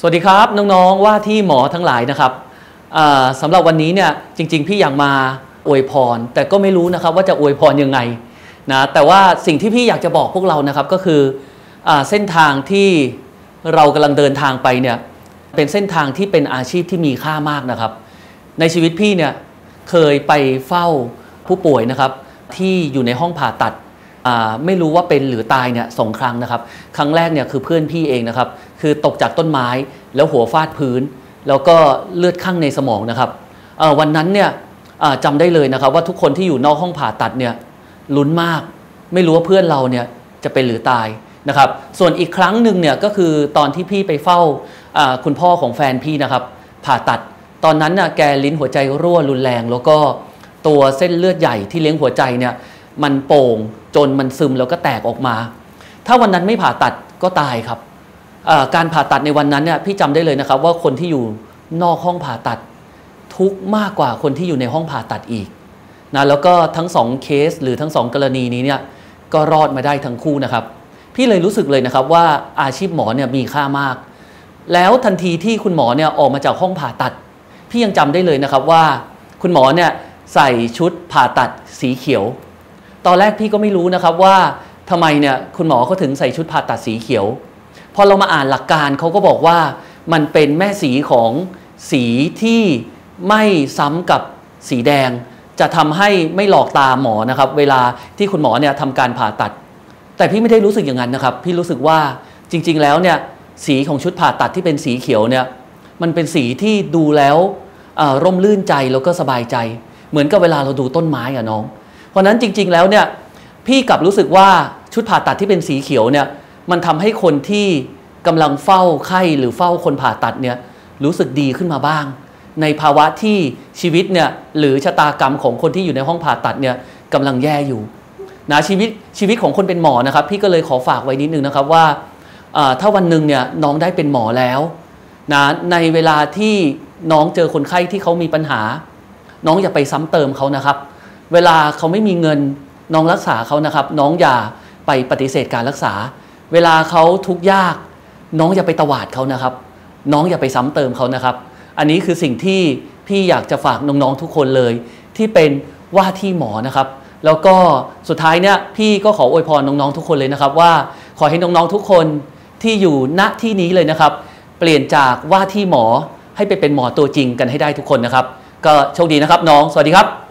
สวัสดีครับน้องๆว่าที่หมอทั้งหลายนะครับอ่าสำหรับวันนี้เนี่ยจริง ๆ พี่อยากมาอวยพร แต่ก็ไม่รู้นะครับว่าจะอวยพรยังไงนะแต่ว่าสิ่งที่พี่อยากจะบอกพวกเรานะครับก็คืออเส้นทางที่เรากำลังเดินทางไปเนี่ยเป็นเส้นทางที่เป็นอาชีพที่มีค่ามากนะครับ ในชีวิตพี่เนี่ยเคยไปเฝ้าผู้ป่วยนะครับที่อยู่ในห้องผ่าตัด ไม่รู้ว่าเป็นหรือตายเนี่ยสองครั้งนะครับ ครั้งแรกเนี่ยคือเพื่อนพี่เองนะครับ คือตกจากต้นไม้แล้วหัวฟาดพื้น แล้วก็เลือดข้างในสมองนะครับวันนั้นเนี่ยจำได้เลยนะครับ ว่าทุกคนที่อยู่นอกห้องผ่าตัดเนี่ยลุ้นมาก ไม่รู้ว่าเพื่อนเราเนี่ยจะเป็นหรือตายนะครับ ส่วนอีกครั้งหนึ่งเนี่ยก็คือตอนที่พี่ไปเฝ้าอ่าคุณพ่อของแฟนพี่นะครับ ผ่าตัดตอนนั้นน่ะแกลิ้นหัวใจรั่วรุนแรง แล้วก็ตัวเส้นเลือดใหญ่ที่เลี้ยงหัวใจเนี่ย มันโป่งจนมันซึมแล้วก็แตกออกมา ถ้าวันนั้นไม่ผ่าตัดก็ตายครับการผ่าตัดในวันนั้นเนี่ยพี่จำได้เลยนะครับ ว่าคนที่อยู่นอกห้องผ่าตัดทุกมากกว่าคนที่อยู่ในห้องผ่าตัดอีกนะแล้วก็ทั้งสองเคสหรือทั้งสองกรณีนี้เนี่ยก็รอดมาได้ทั้งคู่นะครับ พี่เลยรู้สึกเลยนะครับว่าอาชีพหมอเนี่ยมีค่ามาก แล้วทันทีที่คุณหมอเนี่ยออกมาจากห้องผ่าตัด พี่ยังจำได้เลยนะครับว่า คุณหมอเนี่ยใส่ชุดผ่าตัดสีเขียว ตอนแรกพี่ก็ไม่รู้นะครับว่าทำไมเนี่ยคุณหมอเขาถึงใส่ชุดผ่าตัดสีเขียว พอเรามาอ่านหลักการเขาก็บอกว่ามันเป็นแม่สีของสีที่ไม่ซ้ำกับสีแดง จะทำให้ไม่หลอกตาหมอนะครับ เวลาที่คุณหมอเนี่ยทำการผ่าตัด แต่พี่ไม่ได้รู้สึกอย่างนั้นนะครับ พี่รู้สึกว่าจริง ๆ แล้วเนี่ยสีของชุดผ่าตัดที่เป็นสีเขียวเนี่ยมันเป็นสีที่ดูแล้วร่มรื่นใจแล้วก็สบายใจ เหมือนกับเวลาเราดูต้นไม้อะน้อง เพราะนั้นจริง ๆ แล้วเนี่ยพี่กลับรู้สึกว่าชุดผ่าตัดที่เป็นสีเขียวเนี่ยมันทำให้คนที่กำลังเฝ้าไข้หรือเฝ้าคนผ่าตัดเนี่ยรู้สึกดีขึ้นมาบ้าง ในภาวะที่ชีวิตเนี่ยหรือชะตากรรมของคนที่อยู่ในห้องผ่าตัดเนี่ยกำลังแย่อยู่นะชีวิตชีวิตของคนเป็นหมอนะครับ พี่ก็เลยขอฝากไว้นิดนึงนะครับว่าถ้าวันหนึ่งเนี่ยน้องได้เป็นหมอแล้วนะในเวลาที่น้องเจอคนไข้ที่เขามีปัญหา น้องอย่าไปซ้ำเติมเขานะครับ เวลาเขาไม่มีเงินน้องรักษาเขานะครับ น้องอย่าไปปฏิเสธการรักษา เวลาเขาทุกข์ยาก น้องอย่าไปตวาดเขานะครับ น้องอย่าไปซ้ำเติมเขานะครับ อันนี้คือสิ่งที่พี่อยากจะฝากน้องๆทุกคนเลย ที่เป็นว่าที่หมอนะครับ แล้วก็สุดท้ายเนี่ยพี่ก็ขออวยพรน้องๆทุกคนเลยนะครับ ว่าขอให้น้องๆทุกคนที่อยู่ณที่นี้เลยนะครับ เปลี่ยนจากว่าที่หมอให้ไปเป็นหมอตัวจริงกันให้ได้ทุกคนนะครับ ก็โชคดีนะครับน้อง สวัสดีครับ